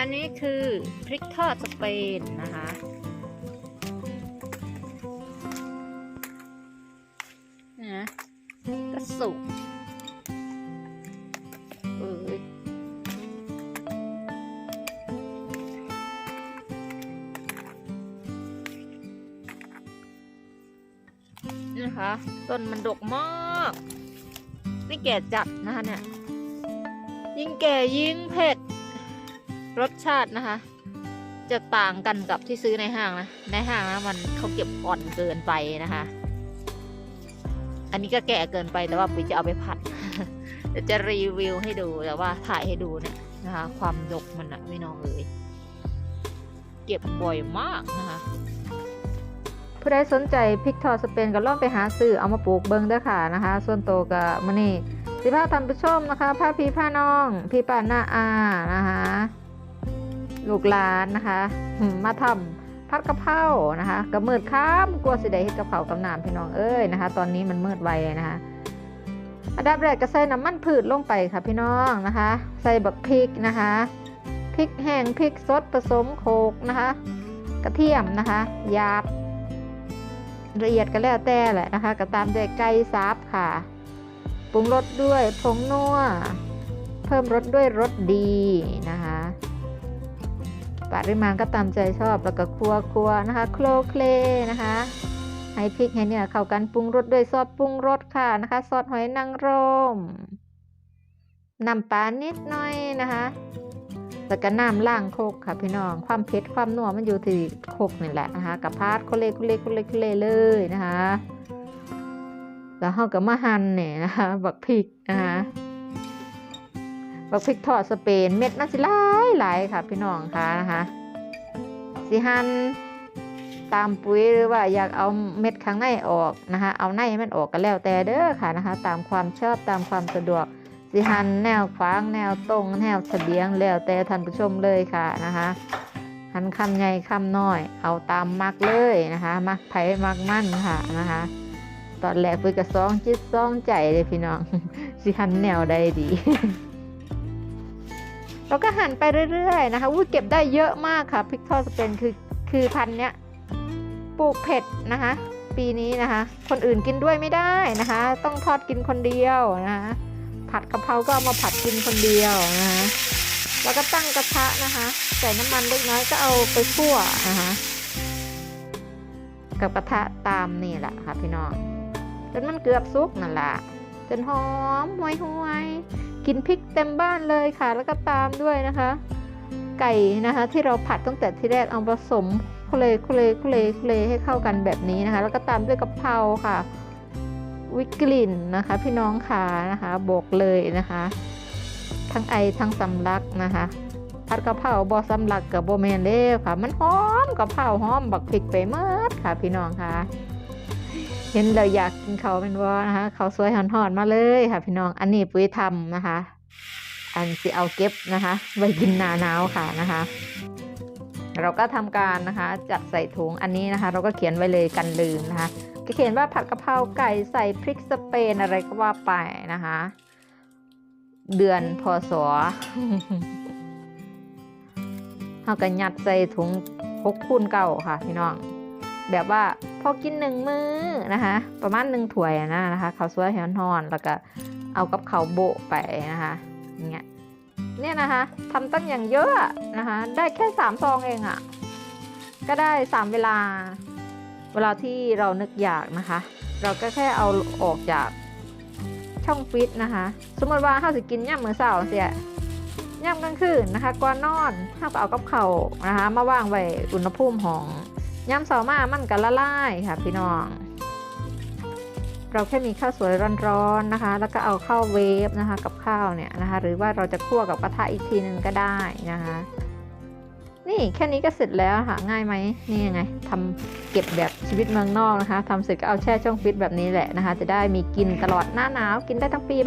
อันนี้คือพริกทอดสเปนนะคะนะก็สุกเอ้ยนี่นะคะต้นมันดกมาก นี่แก่จัดนะคะเนี่ย ยิ่งแก่ยิ่งเผ็ด รสชาตินะคะ จะต่างกันกับที่ซื้อในห้างนะ ในห้างนะมันเขาเก็บอ่อนเกินไปนะคะ อันนี้ก็แก่เกินไปแต่ว่าปุ๋ยจะเอาไปผัดเดี๋ยวจะรีวิวให้ดูแต่ว่าถ่ายให้ดูเนี่ยนะคะ ความดกมันนะพี่น้องเอ๋ยเก็บบ่อยมากนะคะผู้ใดสนใจพริกทอดสเปนก็ลองไปหาซื้อเอามาปลูกเบิ้งเด้ค่ะนะคะ ส่วนโตวกับมันนี่สิพาท่านผู้ชมนะคะพาพี่พาน้อง พี่ป้าน้าอานะคะ ลูกหลานนะคะมาทำผัดกะเพรานะคะก็มืดค้ามกลัวสิได้เฮ็ดกะเพรากับน้ำพี่น้องเอ้ยนะคะ ตอนนี้มันมืดไวนะคะอันดับแรกก็ใส่น้ำมันพืชลงไปค่ะพี่น้องนะคะ ใส่บักพริกนะคะพริกแห้งพริกสดผสมโขกนะคะ กระเทียมนะคะหยาบละเอียดก็แล้วแต่แหละนะคะก็ตามด้วยไก่ซับค่ะปรุงรสด้วยผงนัวเพิ่มรสด้วยรสดีนะคะ ปริมาณก็ตามใจชอบแล้วก็ครัวครัวนะคะ โคลเคลนะคะให้พริกให้เนี่ยเข้ากันปรุงรสด้วยซอสปรุงรสค่ะนะคะซอสหอยนางรมน้ำปลานิดหน่อยนะคะแล้วก็น้ำล่างโคกค่ะพี่น้อง ความเผ็ดความนัวมันอยู่ที่โคกนี่แหละนะคะกับพาดโคเลโคเลโคเลโคเลเลยนะคะ แล้วเขาก็มาหั่นเนี่ยนะคะ บักพริกนะคะ บักพริกทอดสเปนเม็ดมันสิหลายหลายค่ะ พี่น้องค่ะนะคะสิหั่นตามปุ๋ยหรือว่าอยากเอาเม็ดข้างในออกนะคะ เอาในให้มันออกก็แล้วแต่เด้อค่ะนะคะ ตามความชอบตามความสะดวกสิหันแนวขวางแนวตรงแนวเสบียงแล้วแต่ท่านผู้ชมเลยค่ะนะคะหันคำใหญ่คำน้อย เอาตามมักเลยนะคะ มักไผ่มักมั่นค่ะนะคะ ตอนแรกปุ้ยกระซองจิตซองใจเลยพี่น้องสิหันแนวใดดี เราก็หั่นไปเรื่อยๆนะคะอุ้ยเก็บได้เยอะมากค่ะพริกทอดสเปนคือคือพันเนี้ยปลูกเผ็ดนะคะ ปีนี้นะคะ คนอื่นกินด้วยไม่ได้นะคะ ต้องทอดกินคนเดียวนะคะผัดกะเพราก็เอามาผัดกินคนเดียวนะคะแล้วก็ตั้งกระทะนะคะใส่น้ำมันเล็กน้อยก็เอาไปคั่วนะคะกับกระทะตามนี่แหละค่ะพี่น้องจนมันเกือบสุกนั่นแหละจนหอมหวยหวย กินพริกเต็มบ้านเลยค่ะ แล้วก็ตามด้วยนะคะ ไก่นะคะ ที่เราผัดตั้งแต่ที่แรกเอาผสมคุเลคุเลคุเลคุเลให้เข้ากันแบบนี้นะคะ แล้วก็ตามด้วยกะเพราค่ะ วิกลิ่นนะคะ พี่น้องขานะคะบอกเลยนะคะ ทั้งไอทั้งสำลักนะคะผัดกะเพราบอสำลักกับโบแมนเด้ค่ะ มันหอมกะเพราหอมบักพริกไปเมิดค่ะ พี่น้องค่ะ เห็นเราอยากกินเขาวเป็นว่านะคะเขาวสวยหอนๆมาเลยค่ะ พี่น้องอันนี้ปุ้ยทำนะคะ อันสิเอาเก็บนะคะไว้กินหนาหนาวค่ะนะคะ เราก็ทำการนะคะ จัดใส่ถุงอันนี้นะคะ เราก็เขียนไว้เลยกันลืมนะคะก็เขียนว่าผัดกะเพราไก่ใส่พริกสเปนอะไรก็ว่าไปนะคะ เดือนพศเขาก็ยัดใส่ถุงพกคูณเก่าค่ะพี่น้อง แบบว่าพอกินหนึ่งมือนะคะ ประมาณหนึ่งถ้วยนะนะคะข้าวสวยหอนๆแล้วก็เอากับข้าวโบะไปนะคะอย่างเงี้ยเนี่ยนะคะทำตั้งอย่างเยอะนะคะ ได้แค่สามซองเองอะ่ะ ก็ได้สามเวลา เวลาที่เรานึกอยากนะคะ เราก็แค่เอาออกจากช่องฟิตนะคะ สมมติว่าเราสิกินย่ำมือเช้าเสียย่ำกลางคืนนะคะก่อนนอนเราก็เอากับเขานะคะ มาวางไว้อุณหภูมิของ ยำเสามามันก็ละลายค่ะพี่น้อง เราแค่มีข้าวสวยร้อนๆนะคะ แล้วก็เอาเข้าวเวฟนะคะ กับข้าวเนี่ยนะคะ หรือว่าเราจะคั่วกับกระทะอีกทีนึงก็ได้นะคะ นี่แค่นี้ก็เสร็จแล้วค่ะง่ายไหมนี่ยังไงทำเก็บแบบชีวิตเมืองนอกนะคะทำเสร็จก็เอาแช่ช่องฟิตแบบนี้แหละนะคะ จะได้มีกินตลอดหน้าหนาวกินได้ทั้งปีไหม